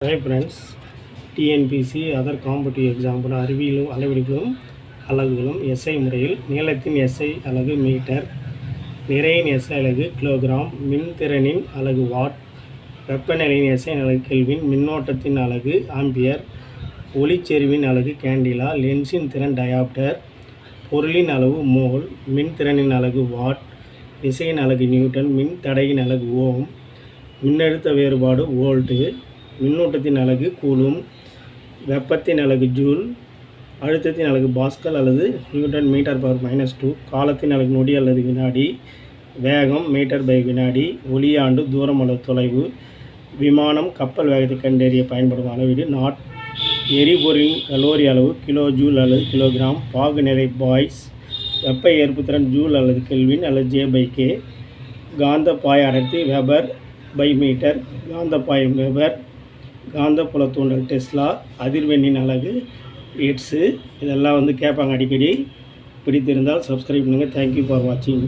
Hi friends TNPSC other competitive example அறிவியலும் அளவீடுகளும் அலகுகளும் எஸ்ஐ முறையில் நீளத்தின் எஸ்ஐ அலகு மீட்டர் நிறையின் எஸ்ஐ அலகு கிலோகிராம் மின்திறனின் அலகு வாட் வெப்பநிலையின் எஸ்ஐ அலகு கெல்வின் மின்னோட்டத்தின் அலகு ஆம்பியர் ஒளிச்செறிவின் அலகு கேண்டிலா லென்ஸின் திறன் டயாப்டர் பொருளின் அளவு மோல் மின்திறனின் அலகு வாட் விசையின் அலகு நியூட்டன் மின் தடையின் அலகு ஓம் மின்னழுத்த வேறுபாடு வோல்ட்டு மின்னூட்டத்தின் அலகு கூலும் வெப்பத்தின் அலகு ஜூல் அழுத்தத்தின் அலகு பாஸ்கல் அல்லது newton metre power minus two காலத்தின் அலகு நொடி அல்லது வினாடி வேகம் மீட்டர் பை வினாடி ஒளியாண்டு தூரம் அல்லது தொலைவு விமானம் கப்பல் வேகத்தை கண்டறிய பயன்படும் அளவீடு நாட் எரிபொருளின் கலோரி அளவு கிலோ ஜூல் அல்லது கிலோகிராம் பாகுநிலை பாய்ஸ் வெப்ப ஏற்புத்திறன் ஜூல் அல்லது கெல்வின் அல்லது ஜே பை கே காந்த பாய அடர்த்தி வெபர் பை மீட்டர் காந்த பாயம் வெபர் காந்தப்புல தூண்டல் டெஸ்லா அதிர்வெண்ணின் அழகு எட்ஸு இதெல்லாம் வந்து கேட்பாங்க அடிக்கடி. பிடித்திருந்தால் சப்ஸ்கிரைப் பண்ணுங்கள் தேங்க்யூ ஃபார் வாட்சிங்